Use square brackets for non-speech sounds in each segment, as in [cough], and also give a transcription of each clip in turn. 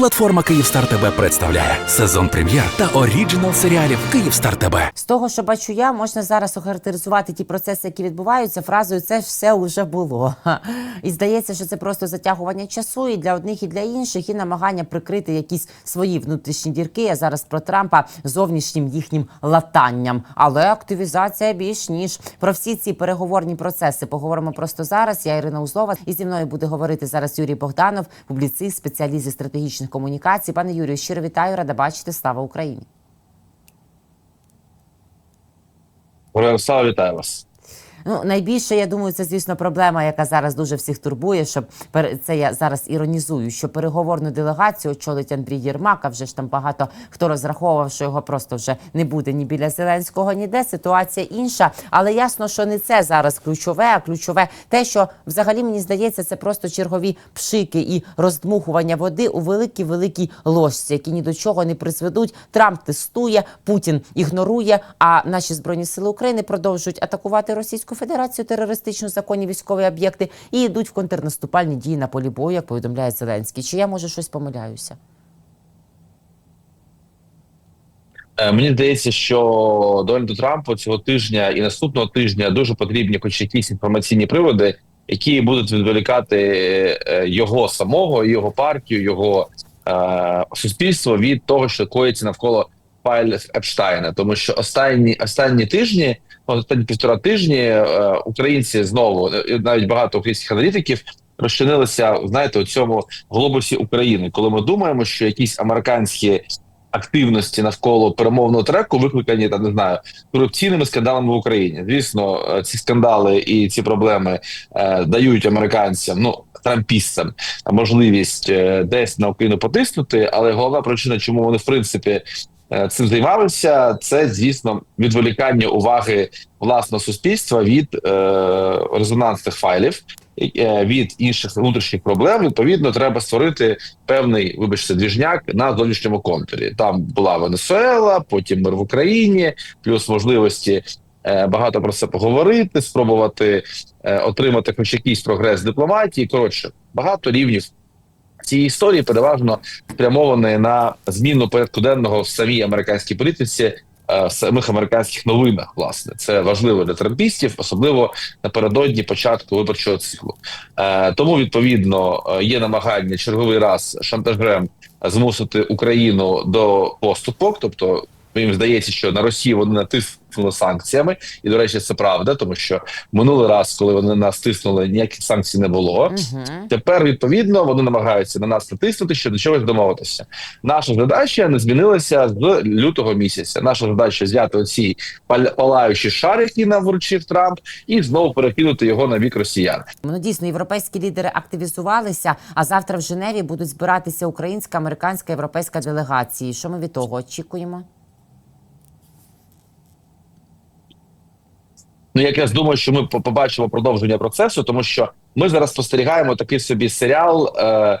Платформа Київстар ТБ представляє сезон прем'єр та оріджинал серіалів Київстар ТБ. З того, що бачу я, можна зараз охарактеризувати ті процеси, які відбуваються, фразою це все вже було. І здається, що це просто затягування часу і для одних, і для інших, і намагання прикрити якісь свої внутрішні дірки. Я зараз про Трампа зовнішнім їхнім латанням. Але активізація більш ніж про всі ці переговорні процеси. Поговоримо просто зараз. Я Ірина Узлова, і зі мною буде говорити зараз Юрій Богданов, публіцист, спеціаліст зі стратегічних комунікацій. Пане Юрію, щиро вітаю, рада бачити. Слава Україні. Слава вітаю вас. Ну, найбільше, я думаю, це звісно проблема, яка зараз дуже всіх турбує. Щоб це я зараз іронізую, що переговорну делегацію очолить Андрій Єрмак. А вже ж там багато хто розраховував, що його просто вже не буде ні біля Зеленського, ніде. Ситуація інша. Але ясно, що не це зараз ключове, а ключове те, що взагалі мені здається, це просто чергові пшики і роздмухування води у великій великій ложці, які ні до чого не призведуть. Трамп тестує, Путін ігнорує. А наші збройні сили України продовжують атакувати Російську Федерацію терористично законні військові об'єкти і йдуть в контрнаступальні дії на полі бою, як повідомляє Зеленський. Чи я може щось помиляюся? Е, Мені здається, що Дональду Трампу цього тижня і наступного тижня дуже потрібні хоч якісь інформаційні приводи, які будуть відволікати е, його самого, його партію, його е, суспільство від того, що коїться навколо файлів Епштайна. Тому що останні останні тижні, ну, останні півтора тижні, е, українці знову е, навіть багато українських аналітиків. Розчинилися, знаєте, у цьому глобусі України, коли ми думаємо, що якісь американські активності навколо перемовного треку викликані там не знаю корупційними скандалами в Україні. Звісно, е, ці скандали і ці проблеми е, дають американцям, ну трампістам, можливість е, десь на Україну потиснути. Але головна причина, чому вони в принципі цим займалися, це звісно відволікання уваги власного суспільства від е, резонансних файлів. е, Від інших внутрішніх проблем відповідно треба створити певний, вибачте, двіжняк на зовнішньому контурі. Там була Венесуела, потім мир в Україні, плюс можливості е, багато про це поговорити, спробувати е, отримати хоч якийсь прогрес дипломатії. Коротше, багато рівнів цієї історії переважно спрямовані на зміну порядку денного в самій американській політиці. е, В самих американських новинах, власне, це важливо для трампістів, особливо напередодні початку виборчого циклу. Е, тому відповідно е, є намагання черговий раз шантажем змусити Україну до поступок, тобто їм здається, що на Росію вони натиснули санкціями, і до речі, це правда, тому що минулий раз, коли вони нас тиснули, ніяких санкцій не було. Угу. Тепер відповідно вони намагаються на нас натиснути, щоб до чогось домовитися. Наша задача не змінилася з лютого місяця. Наша задача взяти оці пал- палаючі шари, які нам вручив Трамп, і знову перекинути його на бік росіян. Ну дійсно, європейські лідери активізувалися. А завтра в Женеві будуть збиратися українська, американська, європейська делегації. Що ми від того очікуємо? Ну, я якраз думаю, що ми побачимо продовження процесу, тому що ми зараз спостерігаємо такий собі серіал е,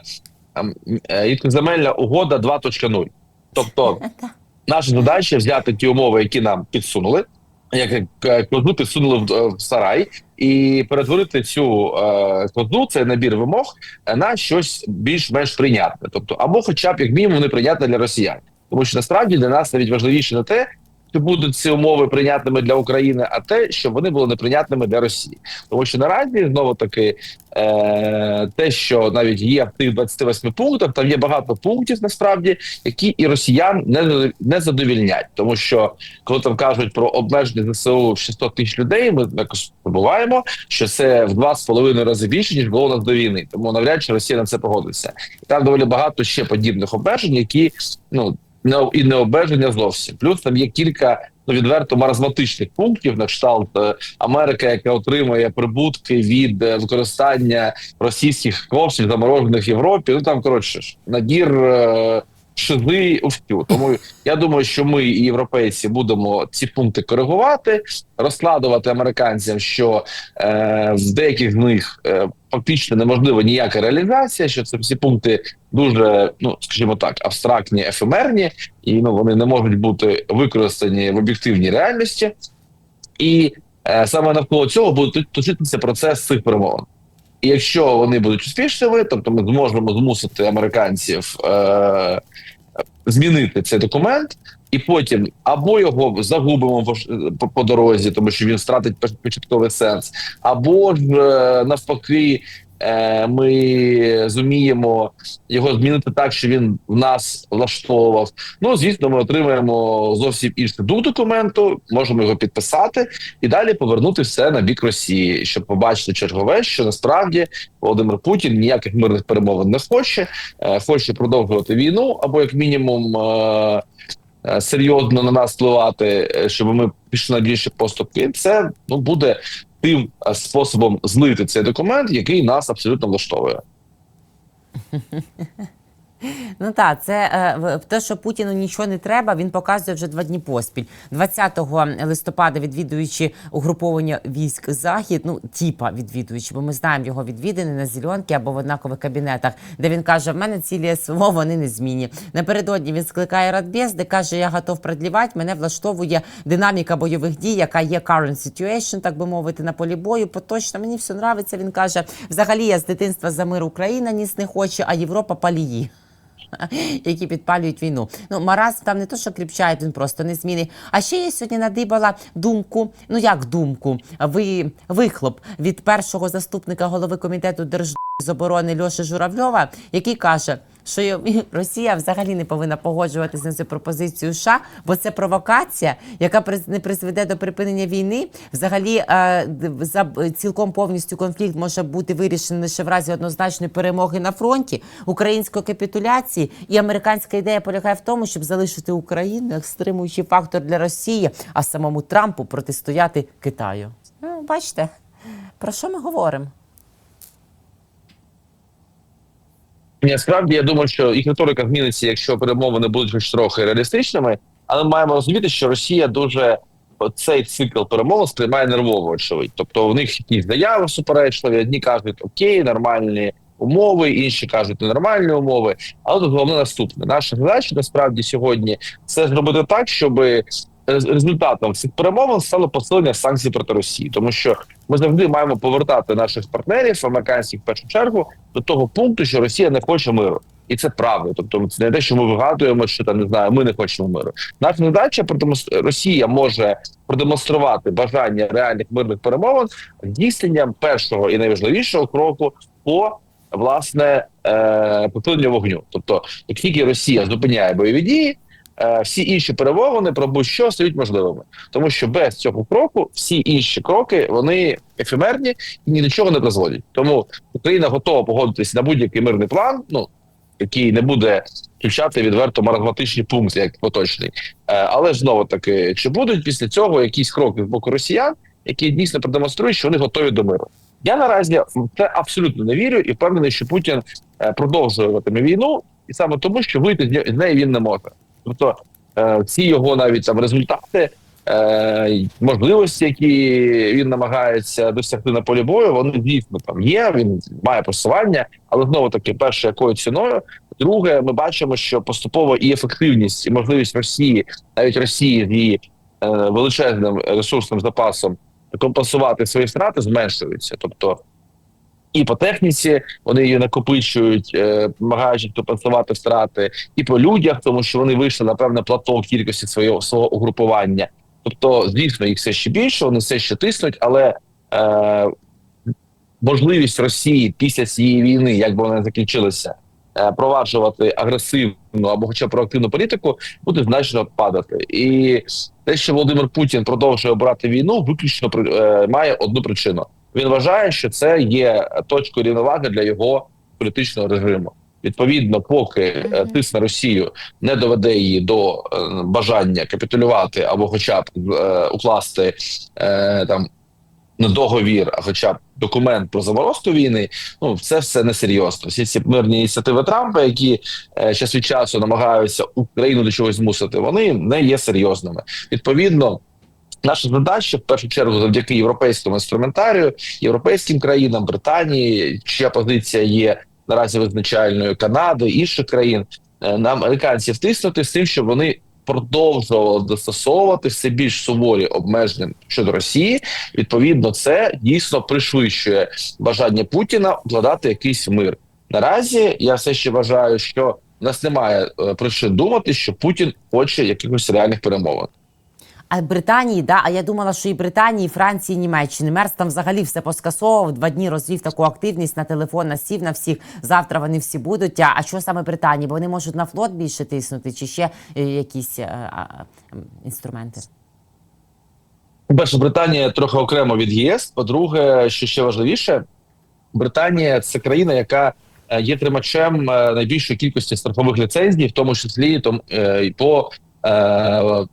ем, е, «Рідкоземельна угода 2.0». Тобто, [laughs] наша задача взяти ті умови, які нам підсунули, як е, козу підсунули в, е, в сарай, і перетворити цю е, козу, цей набір вимог, на щось більш-менш прийнятне. Тобто, або, хоча б як мінімум, неприйнятне для росіян, тому що насправді для нас навіть важливіше не те. Чи будуть ці умови прийнятними для України, а те, щоб вони були неприйнятними для Росії, тому що наразі знову таки е, те, що навіть є в тих 28 пунктах, там є багато пунктів насправді, які і росіян не, не задовільнять, тому що коли там кажуть про обмеження ЗСУ в 600 тисяч людей, ми якось побуваємо, що це в два з половиною рази більше ніж було у нас до війни. Тому навряд чи Росія на це погодиться. І там доволі багато ще подібних обмежень, які ну і не обмеження зовсім. Плюс там є кілька ну відверто маразматичних пунктів на кшталт е, Америка, яка отримує прибутки від е, використання російських коштів заморожених в Європі. Ну там коротше ж набір е, шизи у всю. Тому я думаю, що ми європейці будемо ці пункти коригувати, розкладувати американцям, що е, в деяких з них е, фактично неможлива ніяка реалізація, що це всі пункти дуже, ну скажімо так, абстрактні, ефемерні, і ну вони не можуть бути використані в об'єктивній реальності. І е, саме навколо цього буде точитися процес цих перемовин. Якщо вони будуть успішними, тобто ми зможемо змусити американців е, змінити цей документ, і потім або його загубимо по, дорозі, тому що він втратить початковий сенс, або ж е, навпаки. Е, Ми зуміємо його змінити так, що він в нас влаштовував. Ну звісно, ми отримаємо зовсім інший дух документу, можемо його підписати і далі повернути все на бік Росії, щоб побачити чергове, що насправді Володимир Путін ніяких мирних перемовин не хоче, е, хоче продовжувати війну, або як мінімум е, серйозно на нас впливати, щоб ми пішли на більші поступки. Це ну буде тим е, способом злити цей документ, який нас абсолютно влаштовує. Ну так, це е, те, що Путіну нічого не треба, він показує вже два дні поспіль. 20 листопада, відвідуючи угруповання військ Захід, ну тіпа відвідуючи, бо ми знаємо його відвідини на зеленки або в однакових кабінетах, де він каже: в мене цілі СВО, вони не змінні. Напередодні він скликає радбез, де каже, я готов продлівати, мене влаштовує динаміка бойових дій, яка є current situation, так би мовити, на полі бою. Поточно мені все нравиться. Він каже: взагалі я з дитинства за мир Україна ніс не хоче, а Європа палії. [laughs] які підпалюють війну. Ну, Мараз там не то, що кріпчає, він просто не зміни. А ще я сьогодні надибала думку. Ну як думку? Ви вихлоп від першого заступника голови комітету держ з оборони Льоші Журавльова, який каже, що [laughs] Росія взагалі не повинна погоджуватися на цю пропозицію США, бо це провокація, яка не призведе до припинення війни. Взагалі, е, за цілком повністю конфлікт може бути вирішений лише в разі однозначної перемоги на фронті, української капітуляції. І американська ідея полягає в тому, щоб залишити Україну як стримуючий фактор для Росії, а самому Трампу протистояти Китаю. Ну, бачите, про що ми говоримо? Ні, Насправді я думаю, що їх риторика зміниться, якщо перемовини будуть хоч трохи реалістичними, але ми маємо розуміти, що Росія дуже цей цикл перемовин сприймає нервово, очевидь. Тобто в них якісь заяви суперечливі, одні кажуть окей, нормальні умови, інші кажуть ненормальні умови. Але тут головне наступне. Наша задача насправді сьогодні це зробити так, щоб результатом цих перемовин стало посилення санкцій проти Росії, тому що ми завжди маємо повертати наших партнерів американських в першу чергу до того пункту, що Росія не хоче миру, і це правда. Тобто, це не те, що ми вигадуємо, що там не знаю, ми не хочемо миру. Наша задача продемонстр- Росія може продемонструвати бажання реальних мирних перемовин здійсненням першого і найважливішого кроку по власне е, посиленню вогню. Тобто, як тільки Росія зупиняє бойові дії. Е, Всі інші перемовини про будь-що стають можливими, тому що без цього кроку всі інші кроки вони ефемерні і ні до чого не призводять. Тому Україна готова погодитися на будь-який мирний план, ну який не буде включати відверто маразматичні пункти, як поточний. Е, але ж знову таки, чи будуть після цього якісь кроки з боку росіян, які дійсно продемонструють, що вони готові до миру? Я наразі в це абсолютно не вірю і впевнений, що Путін е, продовжуватиме війну, і саме тому, що вийти з неї він не може. Тобто е, ці його навіть там результати, е, можливості, які він намагається досягти на полі бою, вони дійсно там є. Він має просування, але знову таки, перше, якою ціною. Друге, ми бачимо, що поступово і ефективність, і можливість Росії, навіть Росії з її е, величезним ресурсним запасом компенсувати свої втрати зменшується. Тобто і по техніці вони її накопичують, е, намагаючись компенсувати втрати, і по людях, тому що вони вийшли на певне плато кількості свого свого угрупування. Тобто, звісно, їх все ще більше, вони все ще тиснуть, але е, можливість Росії після цієї війни, як би вона закінчилася, е, проваджувати агресивну або хоча б проактивну політику, буде значно падати. І те, що Володимир Путін продовжує обирати війну, виключно е, має одну причину. Він вважає, що це є точкою рівноваги для його політичного режиму. Відповідно, поки е, тиск на Росію не доведе її до е, бажання капітулювати або, хоча б е, укласти там не договір, а хоча б документ про заморозку війни, ну це все несерйозно. Всі ці мирні ініціативи Трампа, які е, час від часу намагаються Україну до чогось змусити, вони не є серйозними. Відповідно. Наша задача в першу чергу завдяки європейському інструментарію, європейським країнам, Британії, чия позиція є наразі визначальною Канади, інших країн, е, на американців тиснути з тим, щоб вони продовжувало застосовувати все більш суворі обмеження щодо Росії, відповідно, це дійсно пришвидшує бажання Путіна вкладати якийсь мир. Наразі я все ще вважаю, що в нас немає е, причин думати, що Путін хоче якихось реальних перемовин. А Британії, да, а я думала, що і Британії, і Франції, і Німеччини. Мерс там взагалі все поскасовував. Два дні розвів таку активність на телефон, насів на всіх. Завтра вони всі будуть. А, а що саме Британії? Бо вони можуть на флот більше тиснути, чи ще е, якісь е, а, інструменти? По-перше, Британія трохи окремо від ЄС. По-друге, що ще важливіше, Британія це країна, яка е, є тримачем найбільшої кількості страхових ліцензій, в тому числі том, е, по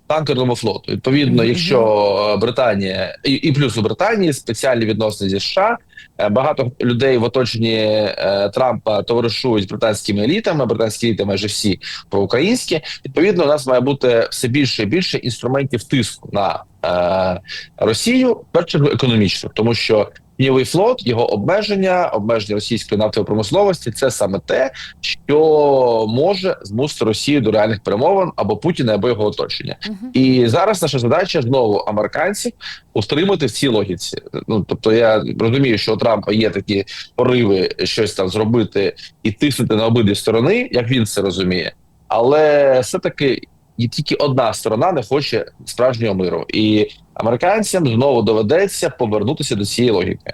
танкерному флоту. Відповідно, якщо Британія і, і плюс у Британії спеціальні відносини зі США, е, багато людей в оточенні е, Трампа товаришують з британськими елітами. Британські еліти майже всі проукраїнські. Відповідно, у нас має бути все більше і більше інструментів тиску на е, Росію, першу економічно, тому що тіньовий флот, його обмеження, обмеження російської нафтової промисловості це саме те, що може змусити Росію до реальних перемовин або Путіна, або його оточення. Мгм. І зараз наша задача знову американців утримати в цій логіці. Ну тобто, я розумію, що у Трампа є такі пориви щось там зробити і тиснути на обидві сторони, як він це розуміє, але все таки. І тільки одна сторона не хоче справжнього миру, і американцям знову доведеться повернутися до цієї логіки.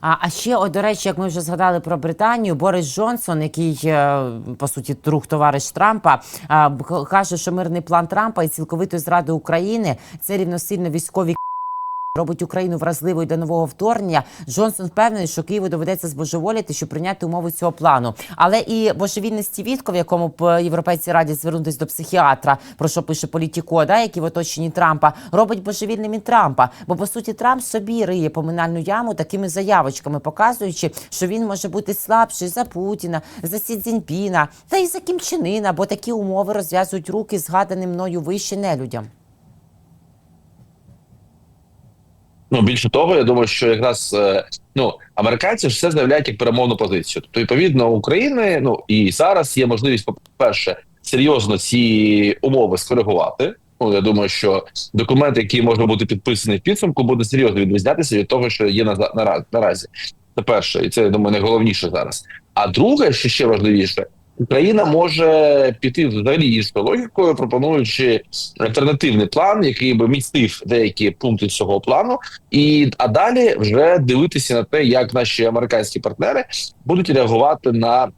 А, а ще, от, до речі, як ми вже згадали про Британію, Борис Джонсон, який е, по суті друг товариш Трампа, каже, що мирний план Трампа і цілковитої зради України це рівносильно військові робить Україну вразливою до нового вторгнення. Джонсон впевнений, що Києву доведеться збожеволіти, щоб прийняти умови цього плану. Але і божевільний Стівітко, в якому б європейці радять звернутися до психіатра, про що пише Політіко, да, який в оточенні Трампа, робить божевільним і Трампа. Бо по суті Трамп собі риє поминальну яму такими заявочками, показуючи, що він може бути слабший за Путіна, за Сі Цзіньпіна та й за Кім Чен Ына, бо такі умови розв'язують руки згаданим мною вище нелюдям. Ну більше того, я думаю, що якраз е, ну американці ж все заявляють як перемовну позицію. Тобто, відповідно, України ну і зараз є можливість, по перше, серйозно ці умови скоригувати. Ну я думаю, що документ, який може бути підписаний в підсумку, буде серйозно відрізнятися від того, що є на наразі. наразі. Це перше, і це я думаю, найголовніше зараз. А друге, що ще важливіше, Україна може піти взагалі іншою логікою, пропонуючи альтернативний план, який би містив деякі пункти цього плану, і а далі вже дивитися на те, як наші американські партнери будуть реагувати на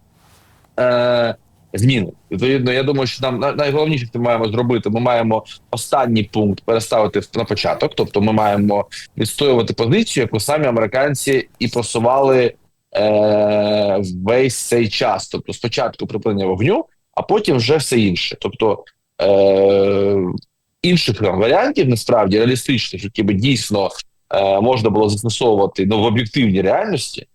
е, зміни. Відповідно, я думаю, що нам най- найголовніше, що ми маємо зробити, ми маємо останній пункт переставити на початок. Тобто, ми маємо відстоювати позицію, яку самі американці і просували е, весь цей час. Тобто, спочатку припинення вогню, а потім вже все інше. Тобто е, інших там, варіантів насправді реалістичних, які би дійсно е, можна було застосовувати ну, в об'єктивній реальності,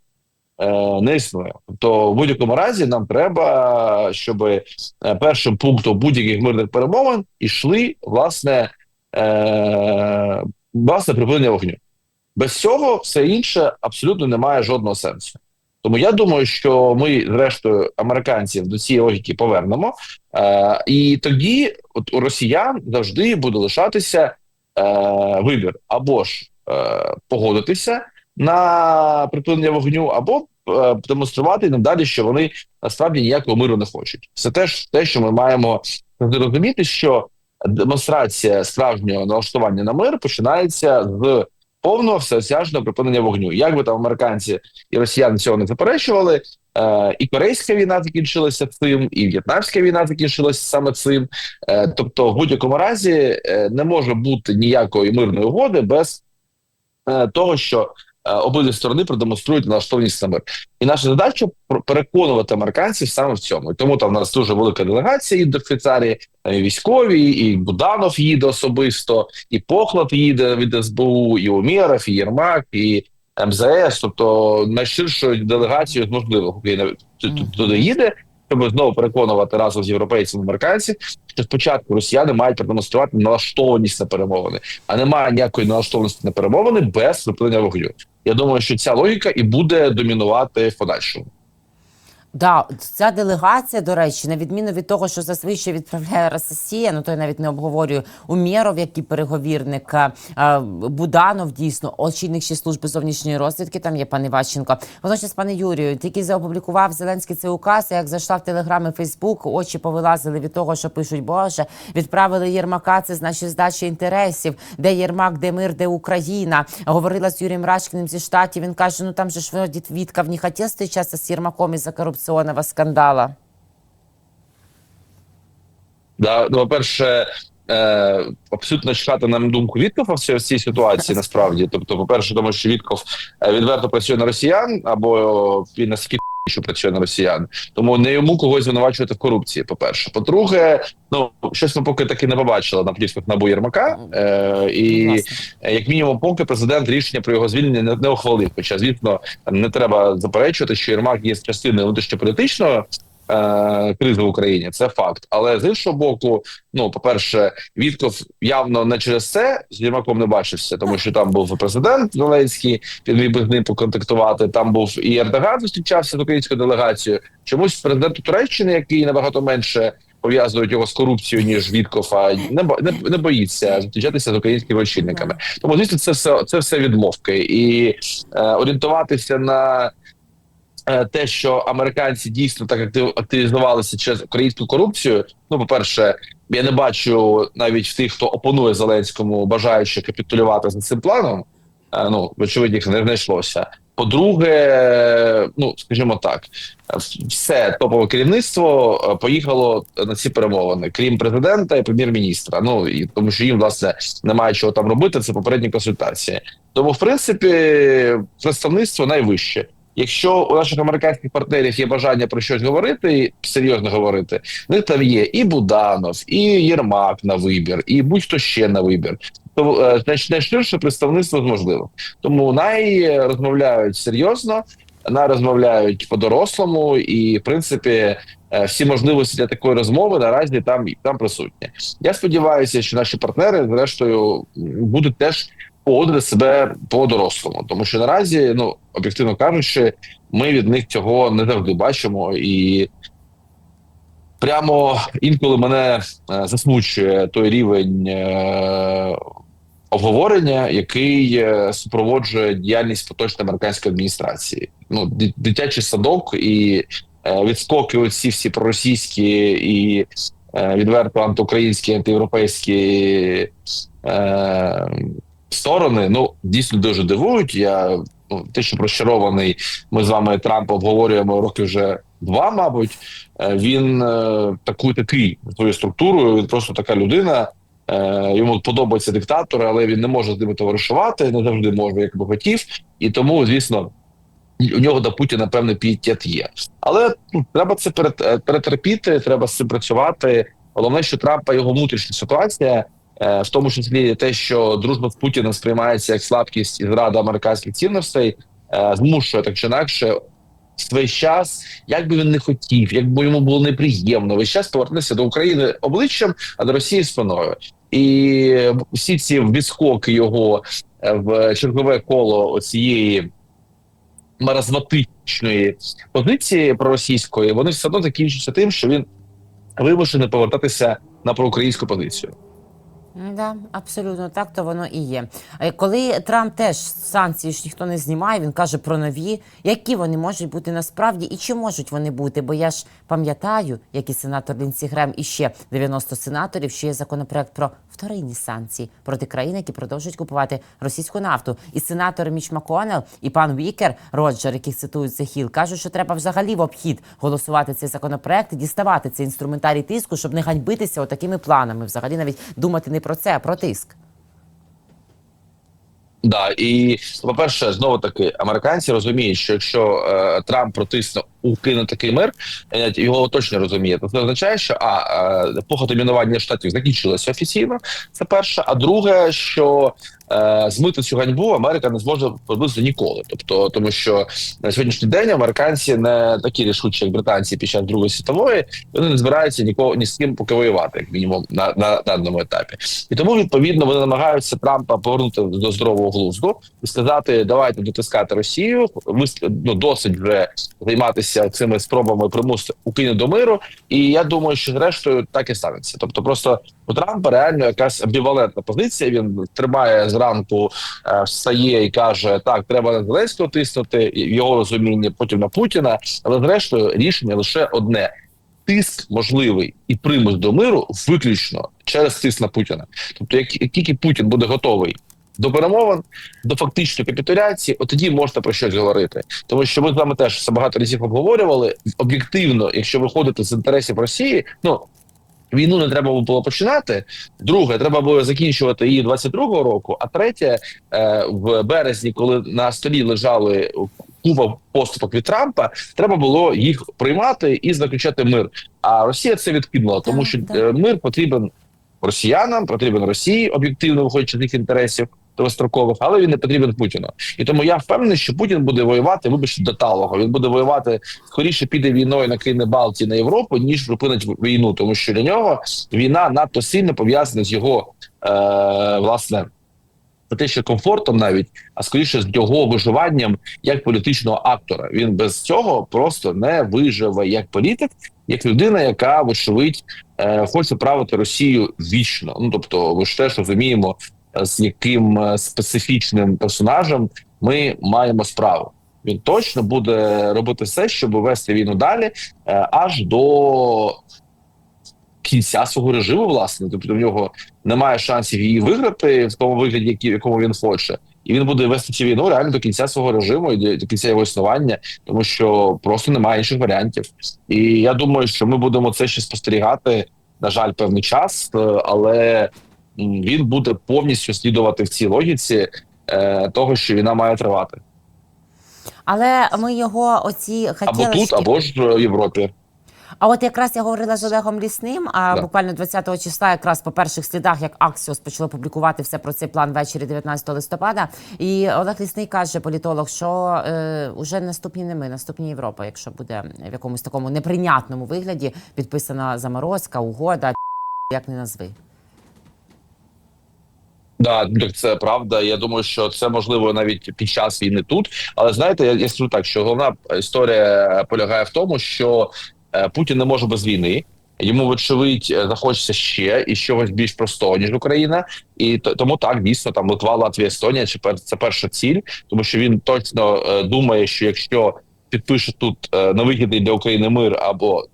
е, не існує. Тобто, в будь-якому разі нам треба, щоб е, першим пунктом будь-яких мирних перемовин ішли власне, е, власне припинення вогню. Без цього все інше абсолютно не має жодного сенсу. Тому я думаю, що ми, зрештою, американців до цієї логіки повернемо, е, і тоді от у росіян завжди буде лишатися е, вибір або ж е, погодитися на припинення вогню, або е, демонструвати надалі, що вони насправді ніякого миру не хочуть. Це теж те, що ми маємо зрозуміти, що демонстрація справжнього налаштування на мир починається з повного всеосяжного припинення вогню. Як би там американці і росіяни цього не заперечували, е, і корейська війна закінчилася цим, і в'єтнамська війна закінчилася саме цим. Е, тобто, в будь-якому разі е, не може бути ніякої мирної угоди без е, того, що обидві сторони продемонструють налаштованість на мир. І наша задача переконувати американців саме в цьому. І тому там в нас дуже велика делегація їде в Швейцарії, і військові, і Буданов їде особисто, і Похлад їде від СБУ, і Умєров, і Єрмак, і МЗС. Тобто найширшою делегацією з можливих Україна туди їде, щоб знову переконувати разом з європейцями американців, що спочатку росіяни мають продемонструвати налаштованість на перемовини, а немає ніякої налаштованості на перемовини без припинення вогню. Я думаю, що ця логіка і буде домінувати в подальшому. Да, ця делегація, до речі, на відміну від того, що зазвичай відправляє Росія, ну то я навіть не обговорюю Умєров, який переговірник, а, Буданов, дійсно, очільник ще служби зовнішньої розвідки. Там є пан Іващенко. Водночас, пане Юрію, тільки заопублікував Зеленський цей указ. Як зайшла в Телеграм і Фейсбук, очі повилазили від того, що пишуть, Боже, відправили Єрмака. Це значить здача інтересів. Де Єрмак, де мир, де Україна. Говорила з Юрієм Рашкіним зі штатів. Він каже: ну там же ж Вітков не хотів зустрічатися з Єрмаком із-за корупційного скандала. Да, ну, по-перше, е, абсолютно чекати нам думку Віткова в цій, в цій ситуації [laughs] насправді. Тобто, по-перше, тому що Вітков е, відверто працює на росіян, або він наскільки що працює на росіян. Тому не йому когось звинувачувати в корупції. По-перше, по-друге, ну щось ми поки таки не побачили на плівках набу Єрмака. Е, і Власне. Як мінімум, поки президент рішення про його звільнення не, не ухвалив. Хоча, звісно, не треба заперечувати, що Єрмак є частиною внутрішньополітичного кризи в Україні. Це факт. Але з іншого боку, ну по перше, Вітков явно не через це з Єрмаком не бачився, тому що там був і президент Зеленський, він міг би з ним поконтактувати. Там був і Ердоган зустрічався з українською делегацією. Чомусь президенту Туреччини, який набагато менше. Пов'язують його з корупцією ніж Вітков, а не не, не боїться зустрічатися з українськими очільниками. Тому звісно, це все це все відмовки, і е, орієнтуватися на е, те, що американці дійсно так актив, активізувалися через українську корупцію. Ну, по перше, я не бачу навіть в тих, хто опонує Зеленському, бажаючи капітулювати за цим планом. Е, ну вочевидь, їх не знайшлося. По-друге, ну скажімо так, все топове керівництво е, поїхало на ці перемовини, крім президента і прем'єр-міністра. Ну і тому, що їм власне немає чого там робити. Це попередні консультації. Тому, в принципі, представництво найвище. Якщо у наших американських партнерів є бажання про щось говорити, серйозно говорити, в них там є і Буданов, і Єрмак на вибір, і будь-хто ще на вибір. То е, найширше представництво з можливим. Тому най розмовляють серйозно, най розмовляють по-дорослому, і в принципі е, всі можливості для такої розмови наразі там там присутні. Я сподіваюся, що наші партнери, зрештою, будуть теж поводити себе по-дорослому, тому що наразі, ну об'єктивно кажучи, ми від них цього не завжди бачимо і. Прямо інколи мене е, засмучує той рівень е, обговорення, який е, супроводжує діяльність поточної американської адміністрації. Ну, ди- дитячий садок і відскоки, оці всі проросійські і відверто антиукраїнські, антиєвропейські сторони, ну дійсно дуже дивують. Я ну, те, що розчарований, ми з вами Трампа обговорюємо роки вже два, мабуть. Е, Він е, таку такий своєю структурою. Він просто така людина. Е, йому подобаються диктатори, але він не може з ними товаришувати, не завжди може, як би хотів. І тому, звісно, у нього до Путіна певний пієтет є. Але ну, треба це перет- перетерпіти, треба з цим працювати. Головне, що Трампа його внутрішня ситуація, в тому числі те, що дружба з Путіним сприймається як слабкість і зрада американських цінностей, е, змушує так чи інакше весь час, як би він не хотів, як би йому було неприємно, весь час повернутися до України обличчям, а до Росії спиною. І всі ці відскоки його е, в чергове коло оцієї маразматичної позиції проросійської, вони все одно закінчуються тим, що він вимушений повертатися на проукраїнську позицію. Да, абсолютно так то воно і є. Е, Коли Трамп теж санкції ж ніхто не знімає, він каже про нові, які вони можуть бути насправді і чи можуть вони бути? Бо я ж пам'ятаю, як і сенатор Лінсі Грем і ще 90 сенаторів, що є законопроект про вторинні санкції проти країн, які продовжують купувати російську нафту. І сенатор Міч Маконел і пан Вікер Роджер, яких цитують Захіл, кажуть, що треба взагалі в обхід голосувати цей законопроект і діставати цей інструментарій тиску, щоб не ганьбитися отакими планами. Взагалі навіть думати не про це, про тиск. Да, і по-перше, знову таки, американці розуміють, що якщо е, Трамп протисне укине такий мир, е, його точно розуміє. То це означає, що а е, епоха домінування штатів закінчилася офіційно. Це перше. А друге, що змити цю ганьбу Америка не зможе приблизно ніколи. Тобто, тому що на сьогоднішній день американці не такі рішучі, як британці під час другої світової, вони не збираються нікого ні з ким поки воювати, як мінімум на, на даному етапі. І тому відповідно вони намагаються Трампа повернути до здорового глузду і сказати: давайте дотискати Росію. Ну, досить вже займатися цими спробами примусити Україну до миру. І я думаю, що зрештою так і станеться. Тобто, просто у Трампа реально якась амбівалентна позиція. Він тримає зранку, е, встає і каже: так, треба на Зеленського тиснути його розумінні, потім на Путіна. Але зрештою рішення лише одне. Тиск можливий і примус до миру виключно через тиск на Путіна. Тобто, як тільки Путін буде готовий до перемовин, до фактичної капітуляції, от тоді можна про щось говорити. Тому що ми з вами теж це багато разів обговорювали. Об'єктивно, якщо виходити з інтересів Росії, ну війну не треба було починати. Друге, треба було закінчувати її 22-го року. А третє, е, в березні, коли на столі лежали купа поступок від Трампа, треба було їх приймати і заключати мир. А Росія це відкинула, тому що е, мир потрібен росіянам, потрібен Росії, об'єктивно виходячи з їх інтересів довгострокових, але він не потрібен Путіну. І тому я впевнений, що Путін буде воювати, вибачте, до талого. Він буде воювати скоріше піде війною на країни Балтії на Європу, ніж припинить війну, тому що для нього війна надто сильно пов'язана з його е, власне. Не те, що комфортом навіть, а скоріше з його виживанням як політичного актора. Він без цього просто не виживе як політик, як людина, яка вочевидь е, хоче правити Росію вічно. Ну тобто, ми ж теж розуміємо, з яким е, специфічним персонажем ми маємо справу. Він точно буде робити все, щоб вести війну далі, е, аж до кінця свого режиму, власне. Тобто в нього немає шансів її виграти в тому вигляді, в якому він хоче. І він буде вести цю війну реально до кінця свого режиму і до, кінця його існування, тому що просто немає інших варіантів. І я думаю, що ми будемо це ще спостерігати, на жаль, певний час, е, але він буде повністю слідувати в цій логіці е, того, що війна має тривати Але ми його оці або тут, або ж в Європі. А от якраз я говорила з Олегом Лісним, а Да. буквально 20 числа, якраз по перших слідах, як Аксіос почало публікувати все про цей план ввечері 19 листопада. І Олег Лісний каже, політолог, що е, уже наступні не ми, наступні Європа, якщо буде в якомусь такому неприйнятному вигляді підписана заморозка, угода, як не назви. Да, так це правда. Я думаю, що це можливо навіть під час війни тут. Але знаєте, я, я скажу так, що головна історія полягає в тому, що е, Путін не може без війни. Йому вочевидь е, захочеться ще і чогось більш простого ніж Україна, і тому так дійсно там Литва, Латвія, Естонія. Чи це перша ціль, тому що він точно е, думає, що якщо підпише тут невигідний для України мир або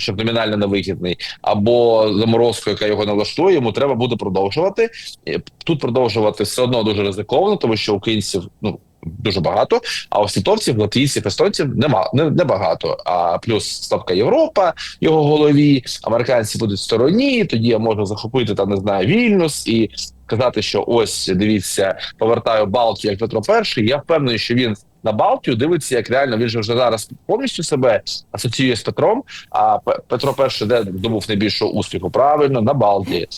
щоб номінально невигідний, або заморозку, яка його налаштує, йому треба буде продовжувати. Е, Тут продовжувати все одно дуже ризиковано, тому що українців ну дуже багато, а ось литовців, латвійців, естонців нема не, не багато. А плюс слабка Європа його голові, американці будуть в стороні. Тоді я можу захопити там, не знаю, Вільнюс і сказати, що ось дивіться, повертаю Балтію як Петро І. Я впевнений, що він. На Балтію дивиться, як реально він же вже зараз повністю себе асоціює з Петром. А Петро І де здобув найбільшого успіху? Правильно, на Балтії.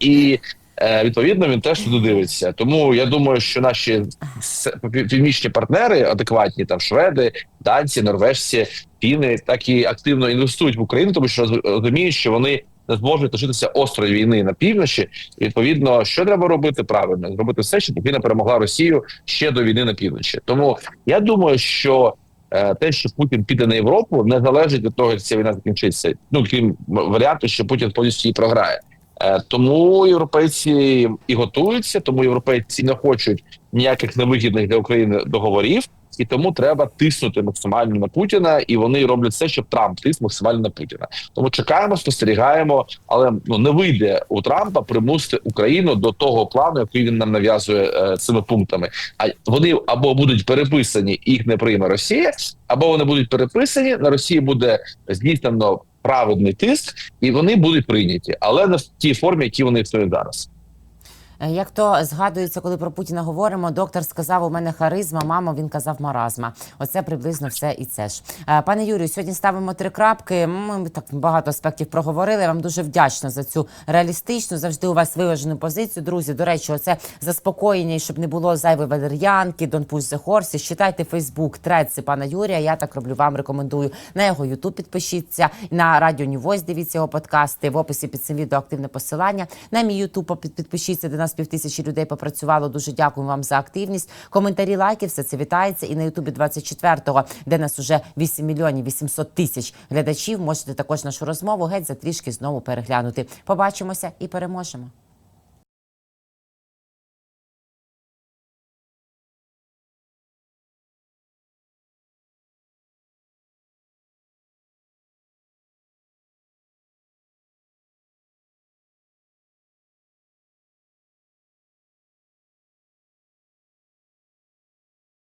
І відповідно він теж туди дивиться. Тому я думаю, що наші північні партнери, адекватні там шведи, данці, норвежці, фіни, так і активно інвестують в Україну, тому що роз- розуміють, що вони не зможуть лишитися острої війни на півночі. І, відповідно, що треба робити правильно? Зробити все, щоб Україна перемогла Росію ще до війни на півночі. Тому я думаю, що. е, Те, що Путін піде на Європу, не залежить від того, як ця війна закінчиться. Ну крім варіанту, що Путін повністю її програє. Е, Тому європейці і готуються, тому європейці не хочуть ніяких невигідних для України договорів, і тому треба тиснути максимально на Путіна, і вони роблять все, щоб Трамп тис максимально на Путіна. Тому чекаємо, спостерігаємо, але ну не вийде у Трампа примусити Україну до того плану, який він нам нав'язує е, цими пунктами. А вони або будуть переписані, їх не прийме Росія, або вони будуть переписані. На Росії буде здійснено праведний тиск, і вони будуть прийняті, але не в тій формі, які вони існують зараз. Е, Як то згадується, коли про Путіна говоримо, доктор сказав, у мене харизма, мамо, він казав маразма. Оце приблизно все і це ж. Е, Пане Юрію, сьогодні ставимо три крапки. Ми так багато аспектів проговорили. Я вам дуже вдячна за цю реалістичну, завжди у вас виважену позицію. Друзі, до речі, оце заспокоєння, і щоб не було зайвої валер'янки, Don't push the horses. Читайте Фейсбук, треци пана Юрія. Я так роблю, вам рекомендую. На його Ютуб підпишіться, на Радіо Voice дивіться його подкасти. В описі під цим відео активне посилання. На мій Ютуб під- підпишіться, де нас півтисячі людей попрацювало. Дуже дякую вам за активність. Коментарі, лайки, все це вітається. І на Ютубі 24-го, де нас уже 8 мільйонів 800 тисяч глядачів. Можете також нашу розмову геть за трішки знову переглянути. Побачимося і переможемо.